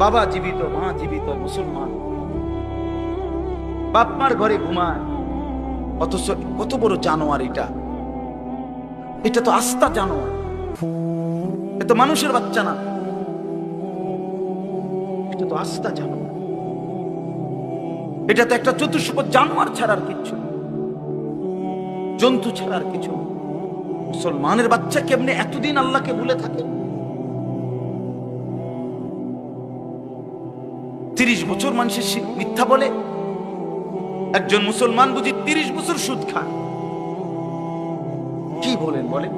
বাবা জীবিত, মা জীবিত, মুসলমান। বাপ মার ঘরে ঘুমায়। অথচ কত বড় জানোয়ার এটা। এটা তো আস্থা জানোয়ার। এটা তো মানুষের বাচ্চা না। এটা তো আস্থা জানোয়ার। এটা তো একটা চতুষ্প জানোয়ার ছাড়ার কিছু জন্তু ছাড়ার কিছু মুসলমানের বাচ্চা কেমনে এতদিন আল্লাহকে ভুলে থাকে? তিরিশ বছর মানুষের মিথ্যা বলে? একজন মুসলমান বুঝি তিরিশ বছর সুদ খায়। কি বলেন বলেন?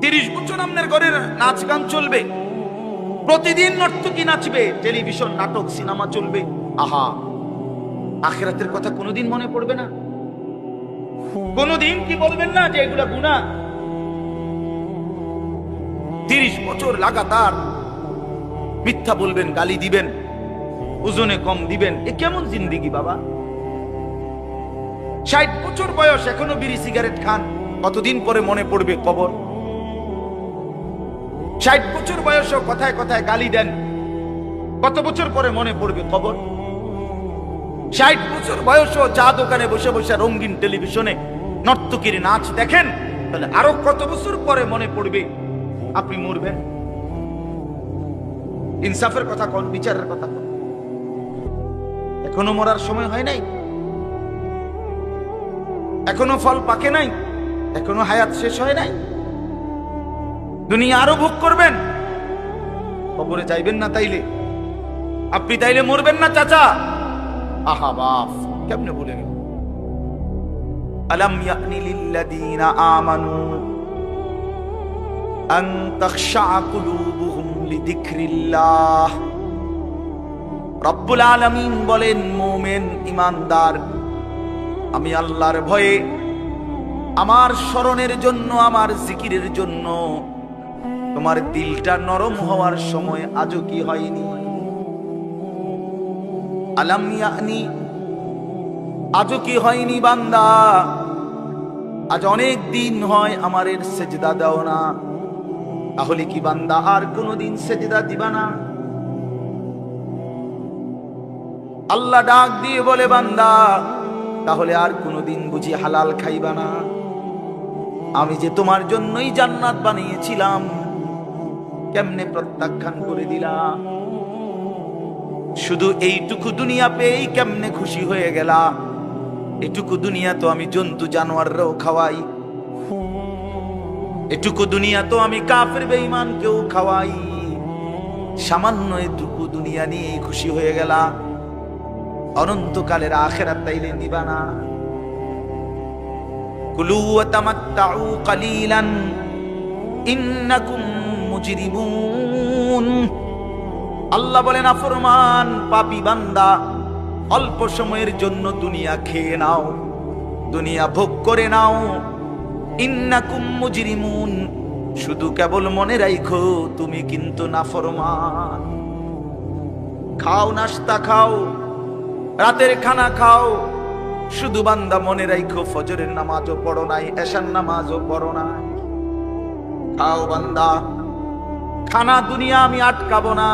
তিরিশ বছর আপনার ঘরে নাচ গান চলবে। প্রতিদিন নর্তকী নাচবে, টেলিভিশন, নাটক, সিনেমা চলবে। আহা, আখেরাতের কথা কোনোদিন মনে পড়বে না। কোনোদিন কি বলবেন না যে এগুলা গুণা তিরিশ বছর লাগাতার মিথ্যা বলবেন, গালি দিবেন। ওজনে কম দিবেন। এ কেমন জিন্দিগি, বাবা? ষাট বছর বয়স, এখনও বিড়ি সিগারেট খান। কতদিন পরে মনে পড়বে কবর? ষাট বছর বয়সও কথায় কথায় গালি দেন। কত বছর পরে মনে পড়বে খবর ষাট বছর বয়সও চা দোকানে বসে বসে রঙিন টেলিভিশনে নর্তকীর নাচ দেখেন। তাহলে আরও কত বছর পরে মনে পড়বে? আপনি মরবেন। ইনসাফের কথা কোন, বিচারের কথা কোন। এখনও মরার সময় হয় নাই। এখনও ফল পাকে নাই। এখনও হায়াত শেষ হয় নাই। দুনিয়া আরও ভোগ করবেন। কবরে যাইবেন না তাইলে। আপনি তাইলে মরবেন না, চাচা। আহা, বাপ, কেমনে বলে গেল। আলম ইয়ানি লিল্লাযীনা আমানু আন তাখশা কুলুবুহুম রব্বুল আলামিন বলেন, মোমেন ইমানদার আমি আল্লাহর ভয়ে আমার স্মরণের জন্য, আমার জিকিরের জন্য তোমার দিলটা নরম হওয়ার সময় আজও কি হয়নি? আলাম ইয়ানি, আজও কি হয়নি বান্দা? আজ অনেক দিন হয় আমার এর সেজদা দাও না। তাহলে কি বান্দা আর কোনোদিন সেজদা দিবা না? আল্লাহ ডাক দিয়ে বলে, বান্দা, তাহলে আর কোনোদিন বুঝি হালাল খাইবা না। আমি যে তোমার জন্যই জান্নাত বানিয়েছিলাম, কেমনে প্রত্যাখ্যান করে দিলাম? শুধু এইটুকু দুনিয়া পেয়েই কেমনে খুশি হয়ে গেলা এটুকু দুনিয়া তো আমি জন্তু জানোয়াররাও খাওয়াই। এটুকু দুনিয়া তো আমি কাফের বেঈমানকেও খাওয়াই। সামান্য এটুকু দুনিয়া নিয়েই খুশি হয়ে গেলা অনন্তকালের আখেরাত তাইলে নিবা না। কুলু ওয়া তামাত্তাউ কালিলান, ইন্নাকুম মুজরিমুন। আল্লাহ বলেন, আফরমান পাপি বান্দা, অল্প সময়ের জন্য দুনিয়া খেয়ে নাও, দুনিয়া ভোগ করে নাও। ইন্নাকুম মুজরিমুন, শুধু কেবল মনে রাখো তুমি কিন্তু নাফরমান। খাও নাস্তা খাও। রাতের খানা খাও। শুধু বান্দা মনে রাইখো, ফজরের নামাজও পড়ো নাই, এশার নামাজও পড়ো নাই। খাও বান্দা, খানা দুনিয়া আমি আটকাবো না।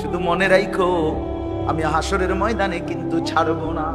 শুধু মনে রাইখো, আমি হাসরের ময়দানে কিন্তু ছাড়বো না।